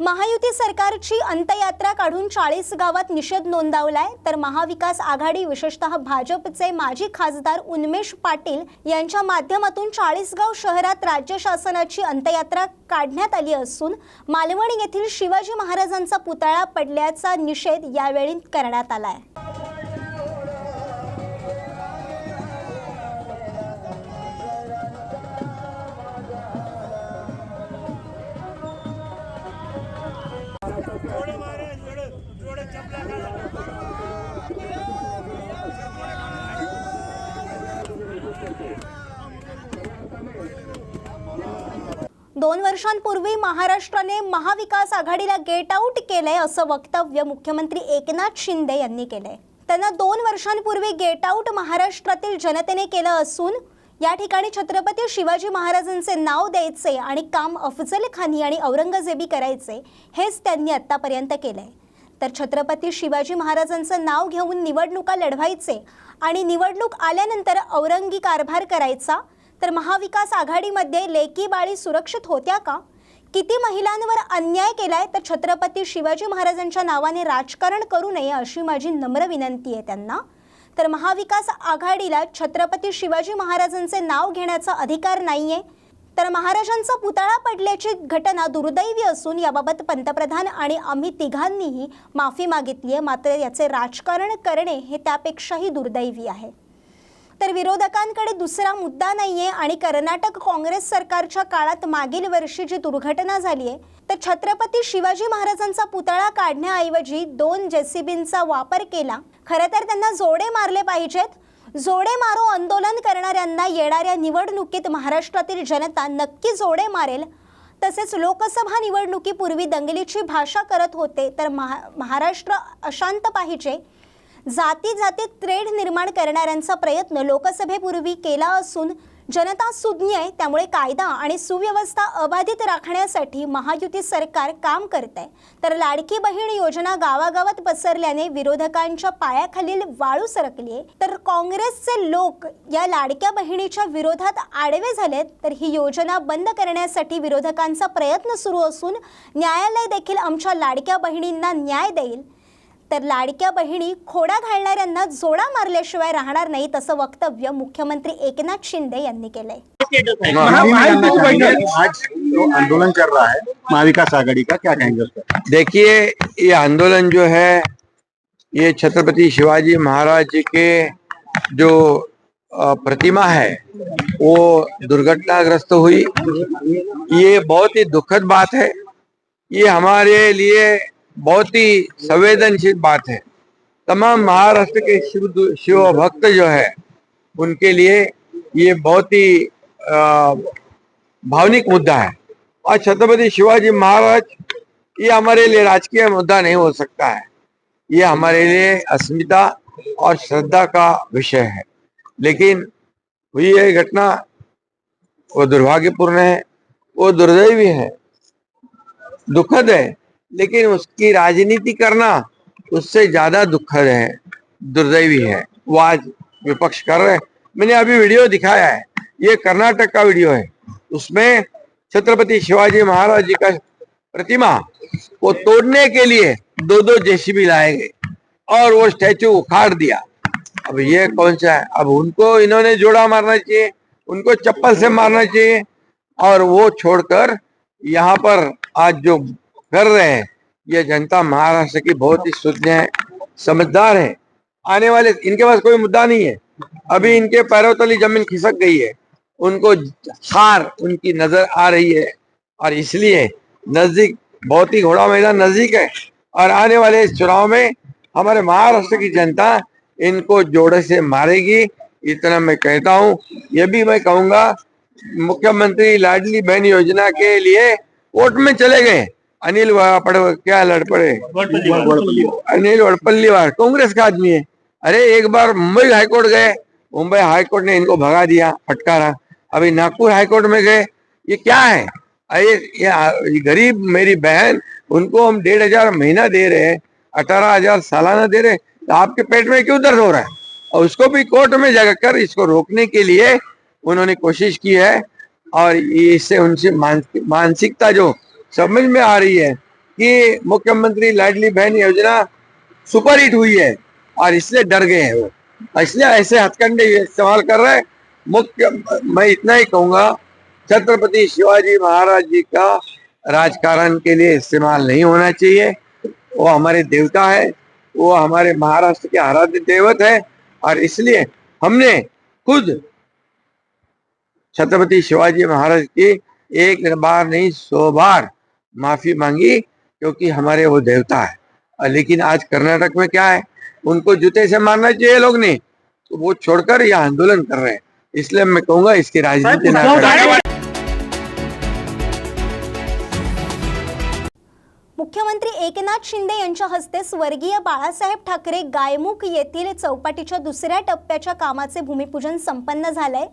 महायुती सरकारची अंतयात्रा काढून चाळीस गावात निषेध नोंदवलाय. तर महाविकास आघाडी विशेषतः भाजपचे माजी खासदार उन्मेष पाटील यांच्या माध्यमातून चाळीसगाव शहरात राज्य शासनाची अंतयात्रा काढण्यात आली असून मालवण येथील शिवाजी महाराजांचा पुतळा पडल्याचा निषेध यावेळी करण्यात आलाय. दोन वर्षांपूर्वी महाराष्ट्राने महाविकास आघाडीला गेट आऊट केलंय असं वक्तव्य मुख्यमंत्री एकनाथ शिंदे यांनी केलंय. त्यांना दोन वर्षांपूर्वी गेट आऊट महाराष्ट्रातील जनतेने केलं असून या ठिकाणी छत्रपती शिवाजी महाराजांचे नाव द्यायचे आणि काम अफजल खानी आणि औरंगजेबी करायचे हेच त्यांनी आत्तापर्यंत केलंय. तर छत्रपती शिवाजी महाराजांचं नाव घेऊन निवडणुका लढवायचे आणि निवडणूक आल्यानंतर औरंगी कारभार करायचा तर महाविकास आघाडीमध्ये लेकी बाळी सुरक्षित होत्या का? किती महिलांवर अन्याय केलाय तर छत्रपती शिवाजी महाराजांच्या नावाने राजकारण करू नये अशी माझी नम्र विनंती आहे त्यांना. तर महाविकास आघाडीला छत्रपती शिवाजी महाराजांचे नाव घेण्याचा अधिकार नाही आहे तर महाराजांचा पुतळा पडल्याची घटना दुर्दैवी असून याबाबत पंतप्रधान आणि आम्ही तिघांनीही माफी मागितली आहे. मात्र याचे राजकारण करणे हे त्यापेक्षाही दुर्दैवी आहे. तर विरोधकांकडे दुसरा मुद्दा नाही आहे आणि कर्नाटक काँग्रेस सरकारच्या काळात मागील वर्षी जी दुर्घटना झाली आहे तर छत्रपती शिवाजी महाराजांचा पुतळा काढण्याऐवजी दोन जेसीबींचा वापर केला. खरं तर त्यांना जोडे मारले पाहिजेत जोडे मारो आंदोलन करणाऱ्यांना येणाऱ्या निवडणुकीत महाराष्ट्रातील जनता नक्की जोडे मारेल. तसेच लोकसभा निवडणुकीपूर्वी दंगलीची भाषा करत होते तर महा महाराष्ट्र अशांत पाहिजे. जाती जातीत त्रेढ निर्माण करणाऱ्यांचा प्रयत्न लोकसभेपूर्वी केला असून जनता सुज्ञ आहे त्यामुळे कायदा आणि सुव्यवस्था अबाधित राखण्यासाठी महायुती सरकार काम करत आहे. तर लाडकी बहीण योजना गावागावात पसरल्याने विरोधकांच्या पायाखालील वाळू सरकली आहे. तर काँग्रेसचे लोक या लाडक्या बहिणीच्या विरोधात आडवे झालेत तर ही योजना बंद करण्यासाठी विरोधकांचा प्रयत्न सुरू असून न्यायालय देखील आमच्या लाडक्या बहिणींना न्याय देईल. तर लाडक्या बहिणी खोडा घालणाऱ्यांना जोडा मारल्याशिवाय राहणार नाही असं वक्तव्य मुख्यमंत्री एकनाथ शिंदे यांनी केलंय. आज आंदोलन चल रहा है महाविकास आघाड़ी का क्या कहेंगे देखिए ये आंदोलन जो है ये छत्रपति शिवाजी महाराज जी के जो प्रतिमा है वो दुर्घटनाग्रस्त हुई। ये बहुत ही दुखद बात है। ये हमारे लिए बहुत ही संवेदनशील बात है। तमाम महाराष्ट्र के शिव शिव भक्त जो है, उनके लिए ये बहुत ही भावनिक मुद्दा है। और छत्रपति शिवाजी महाराज, ये हमारे लिए राजकीय मुद्दा नहीं हो सकता है। ये हमारे लिए अस्मिता और श्रद्धा का विषय है। लेकिन हुई ये घटना, वो दुर्भाग्यपूर्ण है, वो दुर्दैवी है, दुखद है लेकिन उसकी राजनीति करना उससे ज़्यादा दुखद है, दुर्दैवी है। वो आज विपक्ष कर रहे मैंने अभी वीडियो दिखाया है। ये कर्नाटक का वीडियो है। उसमें छत्रपति शिवाजी महाराज जी का प्रतिमा को तोड़ने के लिए दो दो जेसीबी लाए गए और वो स्टैचू उखाड़ दिया। अब ये कौन सा है? अब उनको इन्होंने जोड़ा मारना चाहिए, उनको चप्पल से मारना चाहिए और वो छोड़कर यहाँ पर आज जो कर रहे हैं। ये जनता महाराष्ट्र की बहुत ही शुद्ध है, समझदार है। आने वाले, इनके पास कोई मुद्दा नहीं है। अभी इनके पैरों तली ज़मीन खिसक गई है। उनको हार उनकी नज़र आ रही है। और इसलिए नज़दीक, बहुत ही घोड़ा मैदान नज़दीक है। और आने वाले इस चुनाव में हमारे महाराष्ट्र की जनता इनको जोड़े से मारेगी। इतना मैं कहता हूँ। ये भी मैं कहूँगा, मुख्यमंत्री लाडली बहन योजना के लिए कोर्ट में चले गए। अनिल पड़ क्या लड़ पड़े? अनिल वड़पल्लीवार कांग्रेस का आदमी है। अरे एक बार मुंबई हाईकोर्ट गए मुंबई हाईकोर्ट ने इनको भगा दिया फटकारा। अभी नागपुर हाईकोर्ट में गए ये क्या है? अरे ये ये गरीब मेरी बहन उनको हम डेढ़ हज़ार महीना दे रहे हैं अठारह हज़ार सालाना दे रहे हैं तो आपके पेट में क्यों दर्द हो रहा है? और उसको भी कोर्ट में जाकर इसको रोकने के लिए उन्होंने कोशिश की है और इससे उनसे मानसिकता जो समझ में आ रही है कि मुख्यमंत्री लाडली बहन योजना सुपर हिट हुई है और इसलिए डर गए हैं वो। इसलिए ऐसे हथकंडे इस्तेमाल कर रहे हैं। मुख्य, मैं इतना ही कहूँगा, छत्रपति शिवाजी महाराज जी का राजकारण के लिए इस्तेमाल नहीं होना चाहिए। वो हमारे देवता है, वो हमारे महाराष्ट्र के आराध्य देवत है और इसलिए हमने खुद छत्रपति शिवाजी महाराज की एक बार नहीं, सौ बार माफी मांगी क्योंकि हमारे वो देवता है। लेकिन आज कर्नाटक में क्या है उनको जूते से मारना चाहिए लोग ने तो वो छोड़कर यह आंदोलन कर रहे हैं। इसलिए मैं कहूंगा इसकी राजनीति ना मुख्यमंत्री एकनाथ शिंदे यांच्या हस्ते स्वर्गीय बाळासाहेब ठाकरे गायमुख येथील चौपाटीच्या दुसऱ्या टप्प्याच्या कामाचे भूमिपूजन संपन्न झालंय.